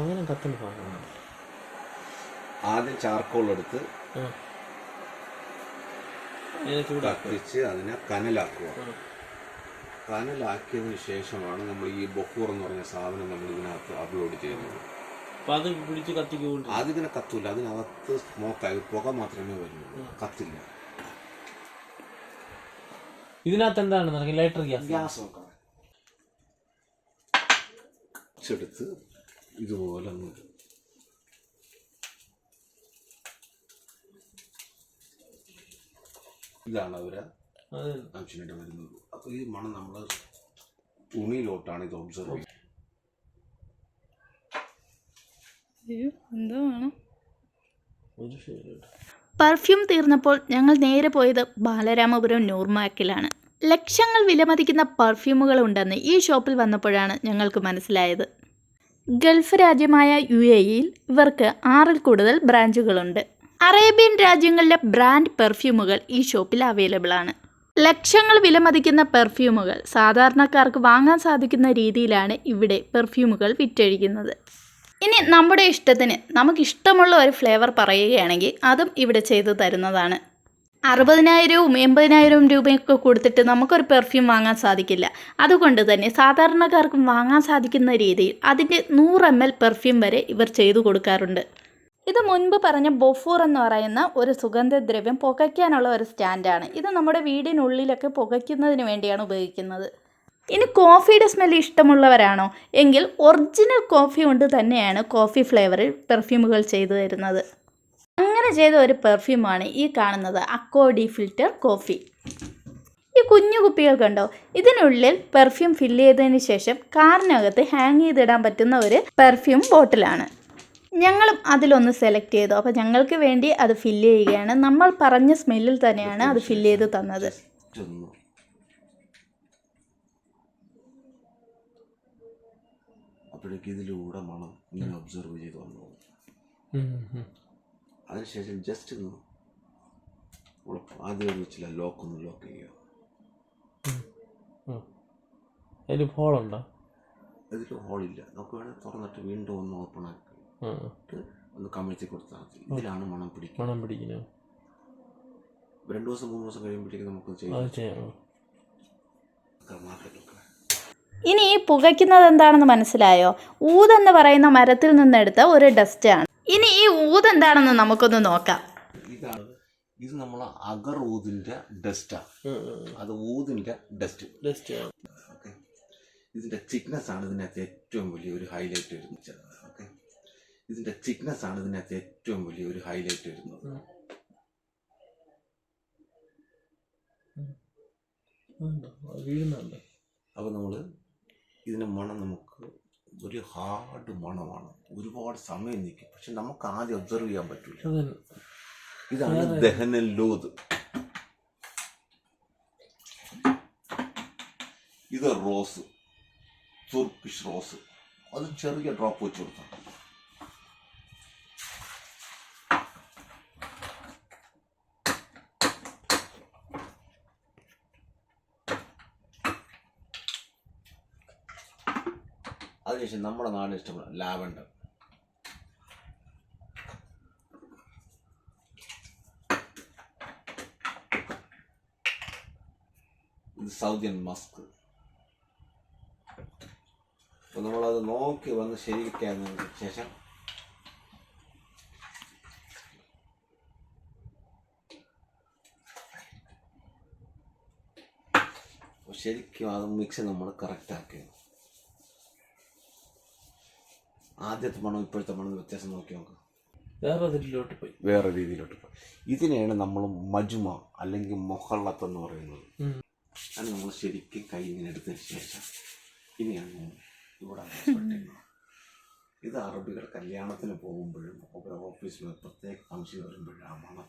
അങ്ങനെ കത്തുന്ന ഭാഗമാണ് ആദ്യം ചാർക്കോൾ എടുത്ത് കത്തിച്ച് അതിനെ കനലാക്കുക. കനലാക്കിയതിന് ശേഷമാണ് നമ്മൾ ഈ ബൊക്കൂർ എന്ന് പറഞ്ഞ സാധനം നമ്മൾ ഇതിനകത്ത് അപ്ലോഡ് ചെയ്യുന്നത്. അപ്പോൾ അത് പിടിച്ച് അതിങ്ങനെ കത്തൂല. അതിനകത്ത് സ്മോക്കായി പുക മാത്രമേ വരുന്നുള്ളൂ. കത്തില്ല. ഇതിനകത്ത് എന്താണ്? Lighter gas. ഗ്യാസ് നോക്കാം ചെടുത്ത് ഇതുപോലെ ഒന്ന് ഇതാണ് അവർ ആവശ്യമായിട്ട് വരുന്നത്. അപ്പോൾ ഈ മണം നമ്മൾ തുണിയിലോട്ടാണ് ഇത് ഒബ്സർവ് ചെയ്യുന്നത്. എന്തോ വേണം പെർഫ്യൂം തീർന്നപ്പോൾ ഞങ്ങൾ നേരെ പോയത് ബാലരാമപുരം നൂർമാക്കിലാണ് ലക്ഷങ്ങൾ വിലമതിക്കുന്ന പെർഫ്യൂമുകൾ ഉണ്ടെന്ന് ഈ ഷോപ്പിൽ വന്നപ്പോഴാണ് ഞങ്ങൾക്ക് മനസ്സിലായത്. ഗൾഫ് രാജ്യമായ യു എയിൽ ഇവർക്ക് ആറിൽ കൂടുതൽ ബ്രാഞ്ചുകളുണ്ട്. അറേബ്യൻ രാജ്യങ്ങളിലെ ബ്രാൻഡ് പെർഫ്യൂമുകൾ ഈ ഷോപ്പിൽ അവൈലബിൾ ആണ്. ലക്ഷങ്ങൾ വിലമതിക്കുന്ന പെർഫ്യൂമുകൾ സാധാരണക്കാർക്ക് വാങ്ങാൻ സാധിക്കുന്ന രീതിയിലാണ് ഇവിടെ പെർഫ്യൂമുകൾ വിറ്റഴിക്കുന്നത്. ഇനി നമ്മുടെ ഇഷ്ടത്തിന് നമുക്കിഷ്ടമുള്ള ഒരു ഫ്ലേവർ പറയുകയാണെങ്കിൽ അതും ഇവിടെ ചെയ്തു തരുന്നതാണ്. അറുപതിനായിരവും എൺപതിനായിരവും രൂപയൊക്കെ കൊടുത്തിട്ട് നമുക്കൊരു പെർഫ്യൂം വാങ്ങാൻ സാധിക്കില്ല. അതുകൊണ്ട് തന്നെ സാധാരണക്കാർക്കും വാങ്ങാൻ സാധിക്കുന്ന രീതിയിൽ അതിന്റെ നൂറ് എം എൽ പെർഫ്യൂം വരെ ഇവർ ചെയ്തു കൊടുക്കാറുണ്ട്. ഇത് മുൻപ് പറഞ്ഞ ബൊഫൂർ എന്ന് പറയുന്ന ഒരു സുഗന്ധദ്രവ്യം പുകയ്ക്കാനുള്ള ഒരു സ്റ്റാൻഡാണ്. ഇത് നമ്മുടെ വീടിനുള്ളിലൊക്കെ പുകയ്ക്കുന്നതിന് വേണ്ടിയാണ് ഉപയോഗിക്കുന്നത്. ഇനി കോഫിയുടെ സ്മെൽ ഇഷ്ടമുള്ളവരാണോ? എങ്കിൽ ഒറിജിനൽ കോഫി കൊണ്ട് തന്നെയാണ് കോഫി ഫ്ലേവറിൽ പെർഫ്യൂമുകൾ ചെയ്തു തരുന്നത്. അങ്ങനെ ചെയ്ത ഒരു പെർഫ്യൂമാണ് ഈ കാണുന്നത് അക്കോഡി ഫിൽറ്റർ കോഫി ഈ കുഞ്ഞു കുപ്പികൾ കണ്ടോ? ഇതിനുള്ളിൽ പെർഫ്യൂം ഫില്ല് ചെയ്തതിന് ശേഷം കാറിനകത്ത് ഹാങ് ചെയ്തിടാൻ പറ്റുന്ന ഒരു പെർഫ്യൂം ബോട്ടിലാണ് ഞങ്ങളും അതിലൊന്ന് സെലക്ട് ചെയ്തു. അപ്പോൾ ഞങ്ങൾക്ക് വേണ്ടി അത് ഫില്ല് ചെയ്യുകയാണ്. നമ്മൾ പറഞ്ഞ സ്മെല്ലിൽ തന്നെയാണ് അത് ഫില്ല് ചെയ്ത് തന്നത്. അപ്പോഴേക്ക് ഇതിലൂടെ മണം ഇങ്ങനെ ഒബ്സർവ് ചെയ്ത് വന്നു അതിനുശേഷം ജസ്റ്റ് ഒന്ന് ആദ്യം വെച്ചില്ല ലോക്ക് ഒന്ന് ലോക്ക് ചെയ്യുക. അതിൽ ഹോളുണ്ടോ ഹോൾ ഹോളില്ല നമുക്ക് വേണമെങ്കിൽ തുറന്നിട്ട് വീണ്ടും ഒന്ന് ഓപ്പൺ ആക്കി. ഒന്ന് കമിഴ്ത്തി കൊടുത്താൽ മതി. ഇതിലാണ് മണം പിടിക്കുക. മണം പിടിക്കുന്നത്. രണ്ട് ദിവസം മൂന്ന് ദിവസം കഴിയുമ്പോഴത്തേക്ക് നമുക്ക് ചെയ്യാം. ചെയ്യാം. മാർക്കറ്റൊക്കെ ഇനി ഈ പുകയ്ക്കുന്നത് എന്താണെന്ന് മനസ്സിലായോ? ഊതെന്ന് എന്ന് പറയുന്ന മരത്തിൽ നിന്നെടുത്ത ഒരു ഡസ്റ്റാണ് ഇനി ഈ ഊത് എന്താണെന്ന് നമുക്കൊന്ന് നോക്കാം ഇതാണ് ഇത് നമ്മൾ അഗർ ഊതിന്റെ ഡസ്റ്റാണ് അത് ഊതിന്റെ ഡസ്റ്റ് ഡസ്റ്റ് ഓക്കെ ഇതിന്റെ തിക്നെസ് ആണ് ഇതിനകത്ത് ഏറ്റവും വലിയ ഒരു ഹൈലൈറ്റ് വരുന്നത് ഓക്കെ ഇതിന്റെ തിക്നെസ് ആണ് ഇതിനകത്ത് ഏറ്റവും വലിയ ഒരു ഹൈലൈറ്റ് വരുന്നത് അപ്പൊ നമ്മൾ ഇതിന്റെ മണം നമുക്ക് ഒരു ഹാർഡ് മണമാണ്. ഒരുപാട് സമയം നീക്കി. പക്ഷെ നമുക്ക് ആദ്യം ഒബ്സർവ് ചെയ്യാൻ പറ്റില്ല ഇതാണ് ദഹനൻ ലോത് ഇത് റോസ് തുർക്കിഷ് റോസ് അത് ചെറിയ ഡ്രോപ്പ് വെച്ച് കൊടുത്താൽ അതിനുശേഷം നമ്മുടെ നാട് ഇഷ്ടപ്പെടും ലാവണ്ടർ. സൗദിയൻ മസ്ക്. അപ്പോൾ നമ്മളത് നോക്കി വന്ന് ശരിക്കാതിന് ശേഷം ശരിക്കും അത് മിക്സ് നമ്മൾ കറക്റ്റ് ആക്കി ആദ്യത്തെ മണം ഇപ്പോഴത്തെ മണം വ്യത്യാസം നോക്കി നോക്കാം. വേറെ രീതിയിലോട്ട് പോയി. വേറെ രീതിയിലോട്ട് പോയി. ഇതിനെയാണ് നമ്മൾ മജുമ അല്ലെങ്കിൽ മൊഹള്ളത്ത് എന്ന് പറയുന്നത്. അത് നമ്മൾ ശരിക്കും കൈ ഇങ്ങനെ എടുത്തതിന് ശേഷം ഇനിയാണ് ഇവിടെ ഇത് അറബികൾ കല്യാണത്തിന് പോകുമ്പോഴും അവരുടെ ഓഫീസിൽ പ്രത്യേക ഫംഗ്ഷൻ വരുമ്പോഴും ആ മണം.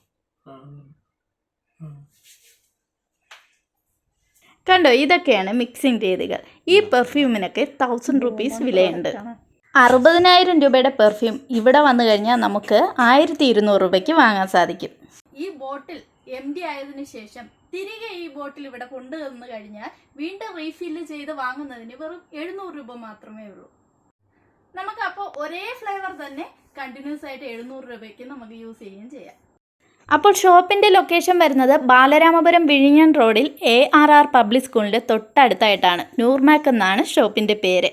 കണ്ടോ ഇതൊക്കെയാണ് മിക്സിംഗ് രീതികൾ. ഈ പെർഫ്യൂമിനൊക്കെ തൗസൻഡ് റുപ്പീസ് വിലയുണ്ട്. അറുപതിനായിരം രൂപയുടെ പെർഫ്യൂം ഇവിടെ വന്നു കഴിഞ്ഞാൽ നമുക്ക് ആയിരത്തി ഇരുന്നൂറ് രൂപയ്ക്ക് വാങ്ങാൻ സാധിക്കും. ഈ ബോട്ടിൽ എം ഡി ആയതിനു ശേഷം തിരികെ ഈ ബോട്ടിൽ ഇവിടെ കൊണ്ടുവന്നു കഴിഞ്ഞാൽ വീണ്ടും റീഫില്ല് ചെയ്ത് വാങ്ങുന്നതിന് വെറും എഴുന്നൂറ് രൂപ മാത്രമേ ഉള്ളൂ. നമുക്ക് അപ്പോൾ ഒരേ ഫ്ലേവർ തന്നെ കണ്ടിന്യൂസ് ആയിട്ട് എഴുന്നൂറ് രൂപയ്ക്ക് നമുക്ക് യൂസ് ചെയ്യുകയും ചെയ്യാം. അപ്പോൾ ഷോപ്പിന്റെ ലൊക്കേഷൻ വരുന്നത് ബാലരാമപുരം വിഴിഞ്ഞൻ റോഡിൽ എ ആർ ആർ പബ്ലിക് സ്കൂളിന്റെ തൊട്ടടുത്തായിട്ടാണ്. നൂർമാക്ക് എന്നാണ് ഷോപ്പിന്റെ പേര്.